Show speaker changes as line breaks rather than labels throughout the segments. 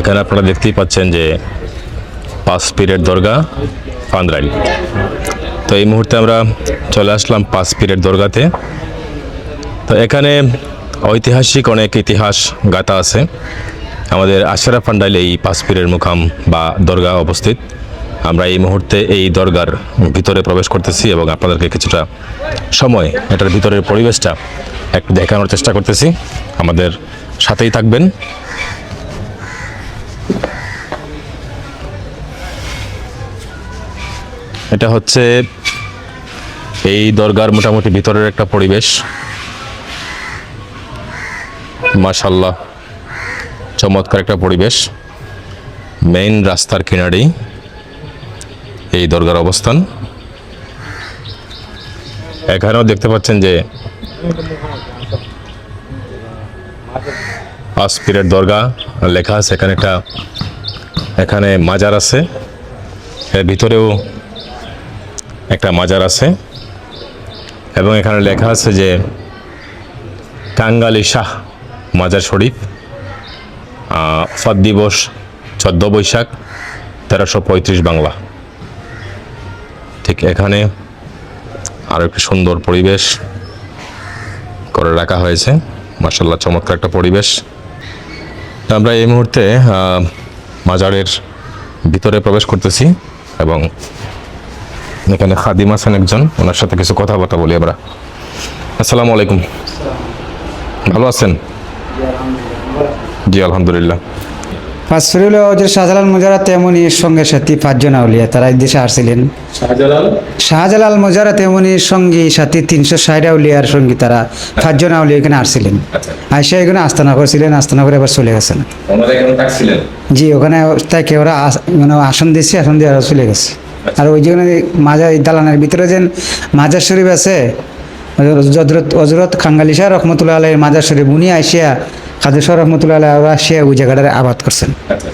এখানে আপনারা দেখতেই পাচ্ছেন যে পাঁচ পীরের দরগা ফান্দ্রাইল তো এই মুহূর্তে আমরা চলে আসলাম পাঁচ পীরের দরগাতে। তো এখানে ঐতিহাসিক অনেক ইতিহাস গাথা আছে। আমাদের আশারা ফান্ডাইল এই পাঁচ পীরের মুখাম বা দরগা অবস্থিত। আমরা এই মুহূর্তে এই দরগার ভিতরে প্রবেশ করতেছি এবং আপনাদেরকে কিছুটা সময় এটার ভিতরের পরিবেশটা একটু দেখানোর চেষ্টা করতেছি। আমাদের সাথেই থাকবেন। এটা হচ্ছে এই দরগার মোটামুটি ভিতরের একটা পরিবেশ। মাশাল্লাহ চমৎকার একটা পরিবেশ। মেইন রাস্তার কিনারেই এই দরগার অবস্থান। এখানেও দেখতে পাচ্ছেন যে আসপিরের দরগা লেখা আছে, এখানে একটা এখানে মাজার আছে। এর ভিতরেও একটা মাজার আছে এবং এখানে লেখা আছে যে কাঙ্গালি শাহ মাজার শরীফ ফদ দিবস চোদ্দ বৈশাখ তেরোশো পঁয়ত্রিশ বাংলা। ঠিক এখানে আরও একটি সুন্দর পরিবেশ করে রাখা হয়েছে। মার্শাল্লাহ চমৎকার একটা পরিবেশ। আমরা এই মুহূর্তে মাজারের ভিতরে প্রবেশ করতেছি এবং এখানে খাদিম আছেন একজন ওনার সাথে কিছু কথাবার্তা বলি আমরা। আসসালামু আলাইকুম। ভালো আছেন? জি আলহামদুলিল্লাহ।
পাঁচফুরি হলো যে শাহজালাল মুজারা তেমনি সঙ্গে সাথী পাঁচজন আউলিয়া তারা এই দেশে আসছিলেন।
শাহজালাল?
শাহজালাল মুজারা তেমনি সঙ্গী সাথী তিনশো ষাট আউলিয়ার সঙ্গী তারা পাঁচজন আউলিয়া এখানে আসছিলেন।
আচ্ছা।
আইসা এখানে আস্তানা করছিলেন আস্তানা করে এবার চলে গেছেন।
ওনারা এখানে থাকছিলেন?
জি ওখানে তাকে ওরা মানে আসন দিচ্ছে আসন দিয়ে ওরা চলে গেছে। আর ওই যেখানে মাজার দালানের ভিতরে যে মাজার শরীফ আছে হজরত হজরত খাঙ্গালি শাহ রহমতুল্লাহ আলাই মাজার শরীফ উনি আসিয়া খাদু শাহ রহমতুল্লাহ ওরা আসিয়া ওই জায়গাটারে আবাদ করছেন।
আচ্ছা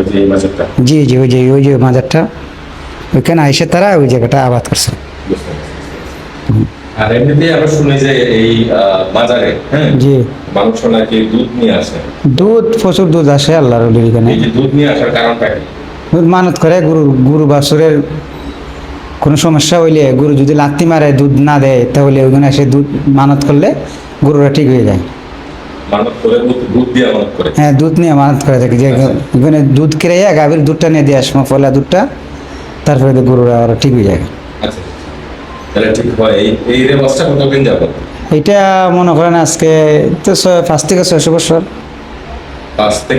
আচ্ছা মাজারটা?
জি জি ওই যে ওই যে মাজারটা ওইখানে আইসে তারা ওই জায়গাটা আবাদ করছেন।
আর এমনিতে আমরা শুনি যে এই বাজারে হ্যাঁ?
জি।
মানুষ নাকি দুধ নিয়ে আসে?
দুধ প্রচুর দুধ আসে আল্লাহর অলির এখানে।
এই যে দুধ নিয়ে আসার কারণটা কি?
মানত করে গুরু গুরু বাসুরের কোনো সমস্যা হইলে গুরু যদি লাত্তি মারে দুধ না দেয় তাহলে ওইখানে এসে দুধ মানত করলে গরুরা ঠিক হয়ে যায়। হ্যাঁ দুধ নিয়ে মানত করে থাকে। যে ওখানে দুধ যায় গাভীর দুধটা নিয়ে দিয়ে আসব ফলা দুধটা তারপরে গরুরা ওরা ঠিক হয়ে যায়।
আচ্ছা।
এটা মনে করেন আজকে তো পাঁচ থেকে ছয়শো বছর।
পাঁচ থেকে